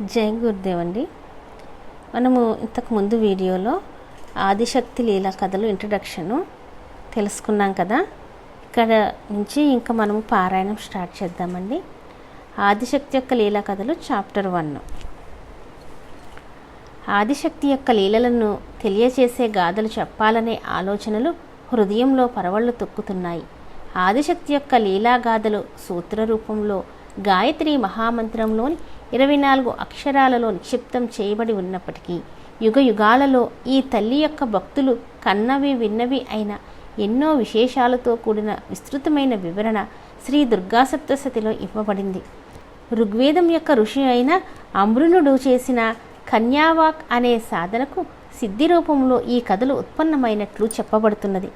జై గురుదేవ్ అండి. మనము ఇంతకు ముందు వీడియోలో ఆదిశక్తి లీల కథలు ఇంట్రడక్షను తెలుసుకున్నాం కదా. ఇక్కడ నుంచి ఇంకా మనము పారాయణం స్టార్ట్ చేద్దామండి. ఆదిశక్తి యొక్క లీలా కథలు చాప్టర్ వన్ ఆదిశక్తి యొక్క లీలలను తెలియచేసే గాథలు చెప్పాలనే ఆలోచనలు హృదయంలో పరవళ్ళు తొక్కుతున్నాయి. ఆదిశక్తి యొక్క లీలాగాథలు సూత్ర రూపంలో గాయత్రి మహామంత్రంలోని ఇరవై నాలుగు అక్షరాలలో నిక్షిప్తం చేయబడి ఉన్నప్పటికీ యుగ యుగాలలో ఈ తల్లి యొక్క భక్తులు కన్నవి విన్నవి అయిన ఎన్నో విశేషాలతో కూడిన విస్తృతమైన వివరణ శ్రీ దుర్గాసప్తశతిలో ఇవ్వబడింది. ఋగ్వేదం యొక్క ఋషి అయిన అమృనుడు చేసిన కన్యావాక్ అనే సాధనకు సిద్ధి రూపంలో ఈ కథలు ఉత్పన్నమైనట్లు చెప్పబడుతున్నది.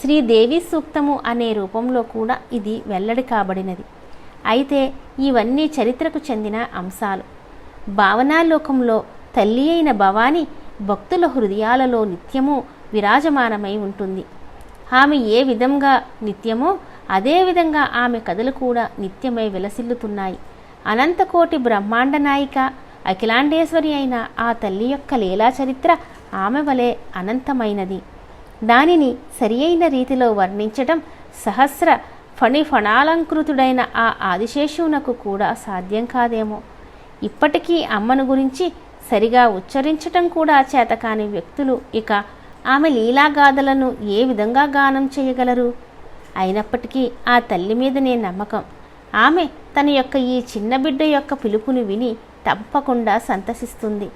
శ్రీదేవి సూక్తము అనే రూపంలో కూడా ఇది వెల్లడి కాబడినది. అయితే ఇవన్నీ చరిత్రకు చెందిన అంశాలు. భావనాలోకంలో తల్లి అయిన భవాని భక్తుల హృదయాలలో నిత్యము విరాజమానమై ఉంటుంది. ఆమె ఏ విధంగా నిత్యమో అదేవిధంగా ఆమె కథలు కూడా నిత్యమై విలసిల్లుతున్నాయి. అనంతకోటి బ్రహ్మాండ నాయిక అఖిలాండేశ్వరి అయిన ఆ తల్లి యొక్క లీలా చరిత్ర ఆమె వలె అనంతమైనది. దానిని సరి అయిన రీతిలో వర్ణించటం సహస్ర ఫణి ఫణాలంకృతుడైన ఆ ఆదిశేషువునకు కూడా సాధ్యం కాదేమో. ఇప్పటికీ అమ్మను గురించి సరిగా ఉచ్చరించటం కూడా చేతకాని వ్యక్తులు ఇక ఆమె లీలాగాథలను ఏ విధంగా గానం చేయగలరు? అయినప్పటికీ ఆ తల్లి మీదనే నమ్మకం. ఆమె తన యొక్క ఈ చిన్న బిడ్డ యొక్క పిలుపుని విని తప్పకుండా సంతసిస్తుంది.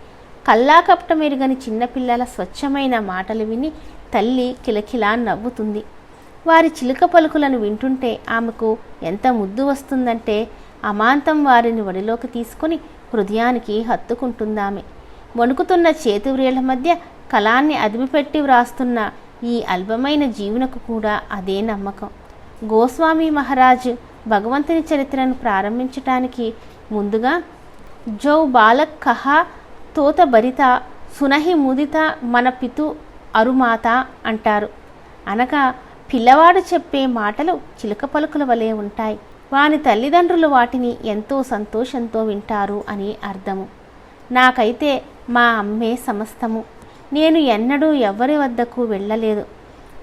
కల్లా మెరుగని చిన్నపిల్లల స్వచ్ఛమైన మాటలు విని తల్లి కిలకిలా నవ్వుతుంది. వారి చిలుక పలుకులను వింటుంటే ఆమెకు ఎంత ముద్దు వస్తుందంటే అమాంతం వారిని వడిలోకి తీసుకొని హృదయానికి హత్తుకుంటుందామె. వణుకుతున్న చేతివ్రేళ్ళ మధ్య కళాన్ని అదిమిపెట్టి వ్రాస్తున్న ఈ అల్పమైన జీవునకు కూడా అదే నమ్మకం. గోస్వామి మహారాజ్ భగవంతుని చరిత్రను ప్రారంభించటానికి ముందుగా జౌ బాలక్ కహా తోత భరిత సునహి ముదిత మన పితు అరుమాత అంటారు. అనగా పిల్లవాడు చెప్పే మాటలు చిలుక పలుకుల వలె ఉంటాయి. వాని తల్లిదండ్రులు వాటిని ఎంతో సంతోషంతో వింటారు అని అర్థము. నాకైతే మా అమ్మే సమస్తము. నేను ఎన్నడూ ఎవరి వద్దకు వెళ్ళలేదు.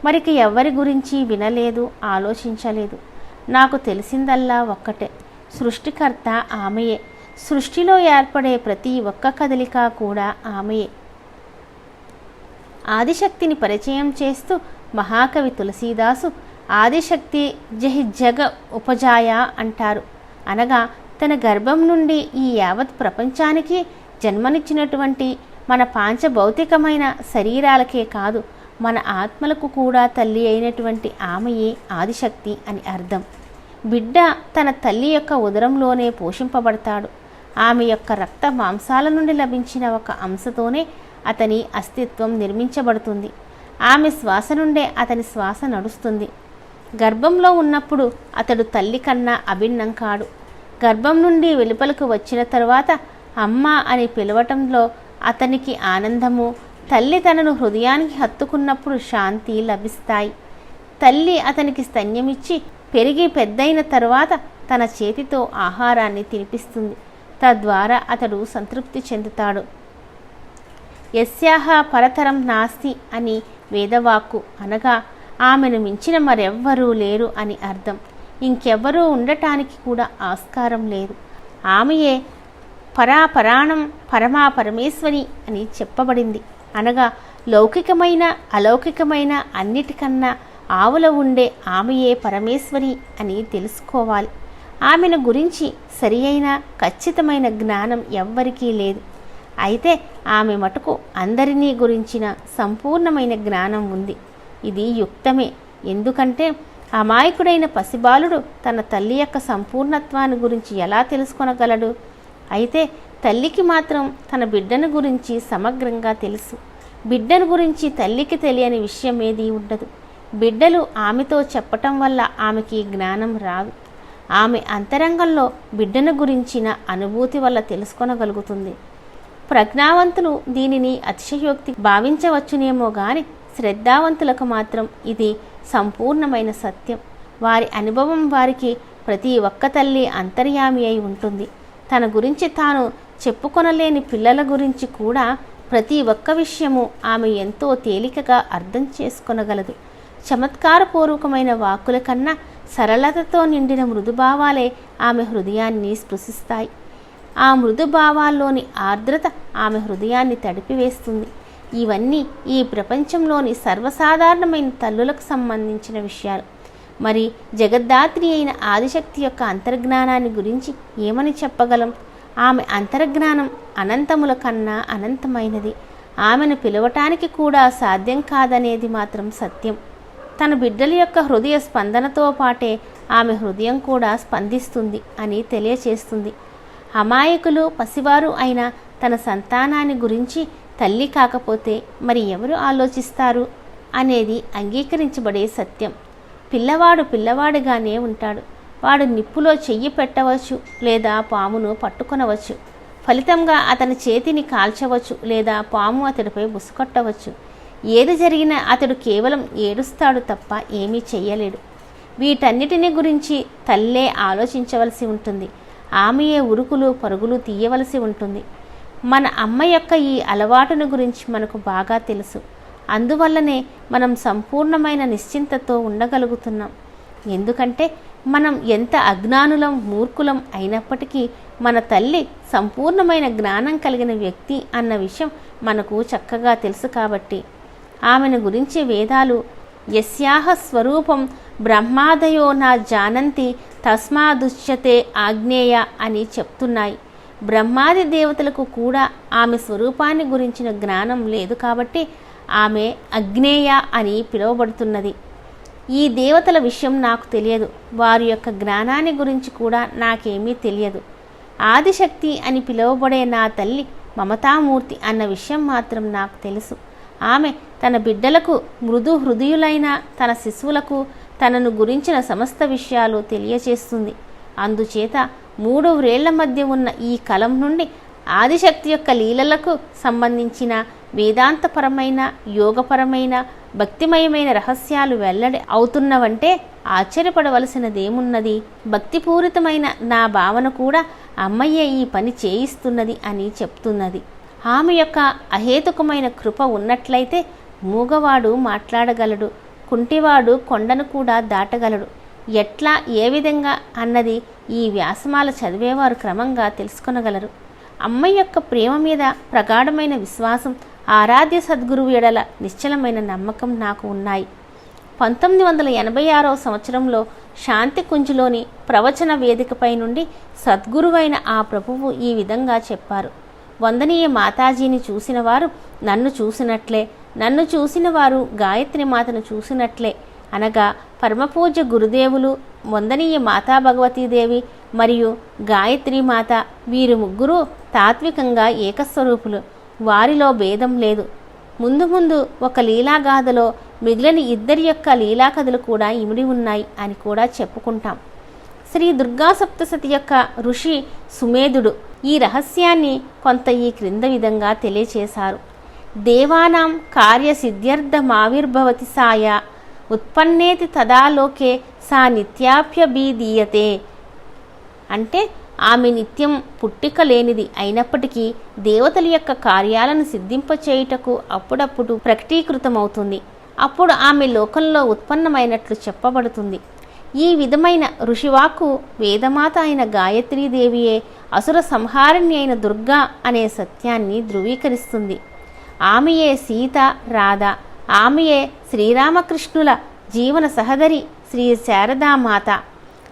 మరికి ఎవ్వరి గురించి వినలేదు ఆలోచించలేదు. నాకు తెలిసిందల్లా ఒక్కటే. సృష్టికర్త ఆమెయే. సృష్టిలో ఏర్పడే ప్రతి ఒక్క కదలిక కూడా ఆమెయే. ఆదిశక్తిని పరిచయం చేస్తూ మహాకవి తులసీదాసు ఆదిశక్తి జహి జగ ఉపజాయ అంటారు. అనగా తన గర్భం నుండి ఈ యావత్ ప్రపంచానికి జన్మనిచ్చినటువంటి మన పాంచభౌతికమైన శరీరాలకే కాదు మన ఆత్మలకు కూడా తల్లి అయినటువంటి ఆమెయే ఆదిశక్తి అని అర్థం. బిడ్డ తన తల్లి యొక్క ఉదరంలోనే పోషింపబడతాడు. ఆమె యొక్క రక్త మాంసాల నుండి లభించిన ఒక అంశతోనే అతని అస్తిత్వం నిర్మించబడుతుంది. ఆమె శ్వాస నుండే అతని శ్వాస నడుస్తుంది. గర్భంలో ఉన్నప్పుడు అతడు తల్లి కన్నా అభిన్నం కాడు. గర్భం నుండి వెలుపలకు వచ్చిన తరువాత అమ్మ అని పిలవటంలో అతనికి ఆనందము తల్లి తనను హృదయానికి హత్తుకున్నప్పుడు శాంతి లభిస్తాయి. తల్లి అతనికి స్తన్యమిచ్చి పెరిగి పెద్దయిన తరువాత తన చేతితో ఆహారాన్ని తినిపిస్తుంది. తద్వారా అతడు సంతృప్తి చెందుతాడు. యస్యాహ పరతరం నాస్తి అని వేదవాక్కు అనగా ఆమెను మించిన మరెవ్వరూ లేరు అని అర్థం. ఇంకెవ్వరూ ఉండటానికి కూడా ఆస్కారం లేదు. ఆమెయే పరాపరాణం పరమా పరమేశ్వరి అని చెప్పబడింది. అనగా లౌకికమైన అలౌకికమైన అన్నిటికన్నా ఆవుల ఉండే ఆమెయే పరమేశ్వరి అని తెలుసుకోవాలి. ఆమెను గురించి సరి అయిన ఖచ్చితమైన జ్ఞానం ఎవ్వరికీ లేదు. అయితే ఆమె మటుకు అందరినీ గురించిన సంపూర్ణమైన జ్ఞానం ఉంది. ఇది యుక్తమే. ఎందుకంటే అమాయకుడైన పసిబాలుడు తన తల్లి యొక్క సంపూర్ణత్వాన్ని గురించి ఎలా తెలుసుకొనగలడు? అయితే తల్లికి మాత్రం తన బిడ్డను గురించి సమగ్రంగా తెలుసు. బిడ్డను గురించి తల్లికి తెలియని విషయం ఏదీ ఉండదు. బిడ్డలు ఆమెతో చెప్పటం వల్ల ఆమెకి జ్ఞానం రాదు. ఆమె అంతరంగంలో బిడ్డను గురించిన అనుభూతి వల్ల తెలుసుకొనగలుగుతుంది. ప్రజ్ఞావంతులు దీనిని అతిశయోక్తి భావించవచ్చునేమో గాని శ్రద్ధావంతులకు మాత్రం ఇది సంపూర్ణమైన సత్యం. వారి అనుభవం వారికి ప్రతి ఒక్క తల్లి అంతర్యామి అయి ఉంటుంది. తన గురించి తాను చెప్పుకొనలేని పిల్లల గురించి కూడా ప్రతి ఒక్క విషయము ఆమె ఎంతో తేలికగా అర్థం చేసుకొనగలదు. చమత్కారపూర్వకమైన వాక్కుల కన్నా సరళతతో నిండిన మృదుభావాలే ఆమె హృదయాన్ని స్పృశిస్తాయి. ఆ మృదుభావాల్లోని ఆర్ద్రత ఆమె హృదయాన్ని తడిపివేస్తుంది. ఇవన్నీ ఈ ప్రపంచంలోని సర్వసాధారణమైన తల్లులకు సంబంధించిన విషయాలు. మరి జగద్ధాత్రి అయిన ఆదిశక్తి యొక్క అంతర్జ్ఞానాన్ని గురించి ఏమని చెప్పగలం? ఆమె అంతర్జ్ఞానం అనంతముల కన్నా అనంతమైనది. ఆమెను పిలవటానికి కూడా సాధ్యం కాదనేది మాత్రం సత్యం. తన బిడ్డల యొక్క హృదయ స్పందనతో పాటే ఆమె హృదయం కూడా స్పందిస్తుంది అని తెలియచేస్తుంది. అమాయకులు పసివారు అయిన తన సంతానాన్ని గురించి తల్లి కాకపోతే మరి ఎవరు ఆలోచిస్తారు అనేది అంగీకరించబడే సత్యం. పిల్లవాడు పిల్లవాడిగానే ఉంటాడు. వాడు నిప్పులో చెయ్యి పెట్టవచ్చు లేదా పామును పట్టుకొనవచ్చు. ఫలితంగా అతని చేతిని కాల్చవచ్చు లేదా పాము అతడిపై బుసుకొట్టవచ్చు ఏది జరిగినా అతడు కేవలం ఏడుస్తాడు తప్ప ఏమీ చెయ్యలేడు. వీటన్నిటిని గురించి తల్లే ఆలోచించవలసి ఉంటుంది. ఆమెయే ఉరుకులు పరుగులు తీయవలసి ఉంటుంది. మన అమ్మ యొక్క ఈ అలవాటును గురించి మనకు బాగా తెలుసు. అందువల్లనే మనం సంపూర్ణమైన నిశ్చింతతో ఉండగలుగుతున్నాం. ఎందుకంటే మనం ఎంత అజ్ఞానులం మూర్ఖులం అయినప్పటికీ మన తల్లి సంపూర్ణమైన జ్ఞానం కలిగిన వ్యక్తి అన్న విషయం మనకు చక్కగా తెలుసు కాబట్టి. ఆమెను గురించి వేదాలు యస్యాహ స్వరూపం బ్రహ్మాదయో నా జానంతి తస్మాదుశ్యతే ఆగ్నేయ అని చెప్తున్నాయి. బ్రహ్మాది దేవతలకు కూడా ఆమె స్వరూపాన్ని గురించిన జ్ఞానం లేదు కాబట్టి ఆమె అగ్నేయ అని పిలువబడుతున్నది. ఈ దేవతల విషయం నాకు తెలియదు. వారి యొక్క జ్ఞానాన్ని గురించి కూడా నాకేమీ తెలియదు. ఆదిశక్తి అని పిలువబడే నా తల్లి మమతామూర్తి అన్న విషయం మాత్రం నాకు తెలుసు. ఆమె తన బిడ్డలకు మృదు హృదయులైన తన శిశువులకు తనను గురించిన సమస్త విషయాలు తెలియచేస్తుంది. అందుచేత మూడు వ్రేళ్ళ మధ్య ఉన్న ఈ కలం నుండి ఆదిశక్తి యొక్క లీలలకు సంబంధించిన వేదాంతపరమైన యోగపరమైన భక్తిమయమైన రహస్యాలు వెల్లడి అవుతున్నవంటే ఆశ్చర్యపడవలసినదేమున్నది? భక్తిపూరితమైన నా భావన కూడా అమ్మయ్య ఈ పని చేయిస్తున్నది అని చెప్తున్నది. ఆమె యొక్క అహేతుకమైన కృప ఉన్నట్లయితే మూగవాడు మాట్లాడగలడు కుంటివాడు కొండను కూడా దాటగలడు. ఎట్లా ఏ విధంగా అన్నది ఈ వ్యాసమాల చదివేవారు క్రమంగా తెలుసుకొనగలరు. అమ్మ యొక్క ప్రేమ మీద ప్రగాఢమైన విశ్వాసం ఆరాధ్య సద్గురువు ఎడల నిశ్చలమైన నమ్మకం నాకు ఉన్నాయి. పంతొమ్మిది వందల ఎనభై ఆరవ సంవత్సరంలో శాంతికుంజులోని ప్రవచన వేదికపై నుండి సద్గురువైన ఆ ప్రభువు ఈ విధంగా చెప్పారు. వందనీయ మాతాజీని చూసిన వారు నన్ను చూసినట్లే నన్ను చూసిన వారు గాయత్రి మాతను చూసినట్లే. అనగా పరమపూజ్య గురుదేవులు వందనీయ మాతా భగవతీదేవి మరియు గాయత్రి మాత వీరు ముగ్గురు తాత్వికంగా ఏకస్వరూపులు. వారిలో భేదం లేదు. ముందు ముందు ఒక లీలాగాథలో మిగిలిన ఇద్దరి యొక్క లీలాకథలు కూడా ఇమిడి ఉన్నాయి అని కూడా చెప్పుకుంటాం. శ్రీ దుర్గా సప్తసతి యొక్క ఋషి సుమేధుడు ఈ రహస్యాన్ని కొంత ఈ క్రింద విధంగా తెలియచేశారు. దేవానాం కార్యసిద్ధ్యర్థమావిర్భవతి సాయ ఉత్పన్నేతి తదాలోకే సా నిత్యాప్యభీదీయతే అంటే ఆమె నిత్యం పుట్టిక లేనిది అయినప్పటికీ దేవతల యొక్క కార్యాలను సిద్ధింపచేయుటకు అప్పుడప్పుడు ప్రకటీకృతమవుతుంది. అప్పుడు ఆమె లోకంలో ఉత్పన్నమైనట్లు చెప్పబడుతుంది. ఈ విధమైన ఋషివాకు వేదమాత అయిన గాయత్రీదేవియే అసుర సంహారిణి అయిన దుర్గా అనే సత్యాన్ని ధృవీకరిస్తుంది. ఆమెయే సీత రాధ ఆమెయే శ్రీరామకృష్ణుల జీవన సహదరి శ్రీ శారదామాత.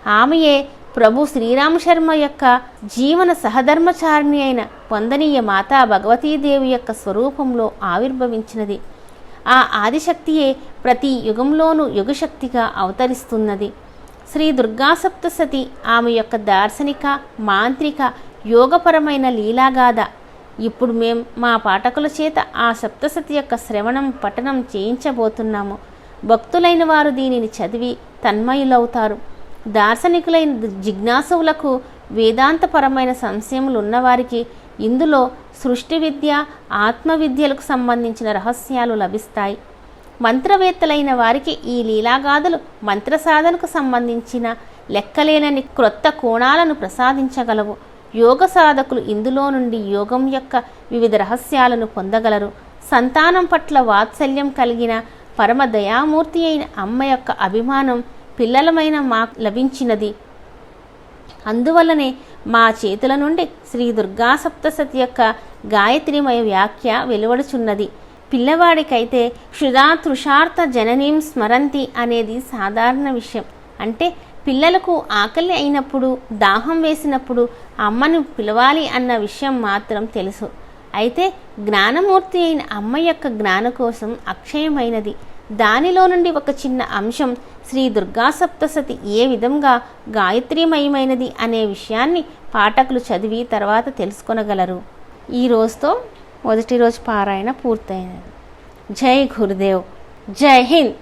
ఆమెయే ప్రభు శ్రీరామ శర్మ యొక్క జీవన సహధర్మచారిణి అయిన వందనీయ మాతా భగవతీదేవి యొక్క స్వరూపంలో ఆవిర్భవించినది. ఆ ఆదిశక్తియే ప్రతి యుగంలోనూ యుగశక్తిగా అవతరిస్తున్నది. శ్రీ దుర్గా సప్తసతి ఆమె యొక్క దార్శనిక మాంత్రిక యోగపరమైన లీలాగాథ. ఇప్పుడు మేం మా పాఠకుల చేత ఆ సప్తసతి యొక్క శ్రవణం పఠనం చేయించబోతున్నాము. భక్తులైన వారు దీనిని చదివి తన్మయులవుతారు. దార్శనికులైన జిజ్ఞాసువులకు వేదాంతపరమైన సంశయములు ఉన్నవారికి ఇందులో సృష్టి విద్య ఆత్మవిద్యలకు సంబంధించిన రహస్యాలు లభిస్తాయి. మంత్రవేత్తలైన వారికి ఈ లీలాగాథలు మంత్ర సాధనకు సంబంధించిన లెక్కలేనని క్రొత్త కోణాలను ప్రసాదించగలవు. యోగ సాధకులు ఇందులో నుండి యోగం యొక్క వివిధ రహస్యాలను పొందగలరు. సంతానం పట్ల వాత్సల్యం కలిగిన పరమ దయామూర్తి అయిన అమ్మ యొక్క అభిమానం పిల్లలమైన మాకు లభించినది. అందువల్లనే మా చేతుల నుండి శ్రీ దుర్గా సప్తసతి యొక్క గాయత్రిమయ వ్యాఖ్య వెలువడుచున్నది. పిల్లవాడికైతే క్షుధా తృషార్థ జననీం స్మరంతి అనేది సాధారణ విషయం. అంటే పిల్లలకు ఆకలి అయినప్పుడు దాహం వేసినప్పుడు అమ్మను పిలవాలి అన్న విషయం మాత్రం తెలుసు. అయితే జ్ఞానమూర్తి అయిన అమ్మ యొక్క జ్ఞాన కోసం అక్షయమైనది. దానిలో నుండి ఒక చిన్న అంశం శ్రీ దుర్గా సప్తసతి ఏ విధంగా గాయత్రీమయమైనది అనే విషయాన్ని పాఠకులు చదివి తర్వాత తెలుసుకొనగలరు. ఈ రోజుతో మొదటి రోజు పారాయణ పూర్తయినది. జై గురుదేవ్. జై హింద్.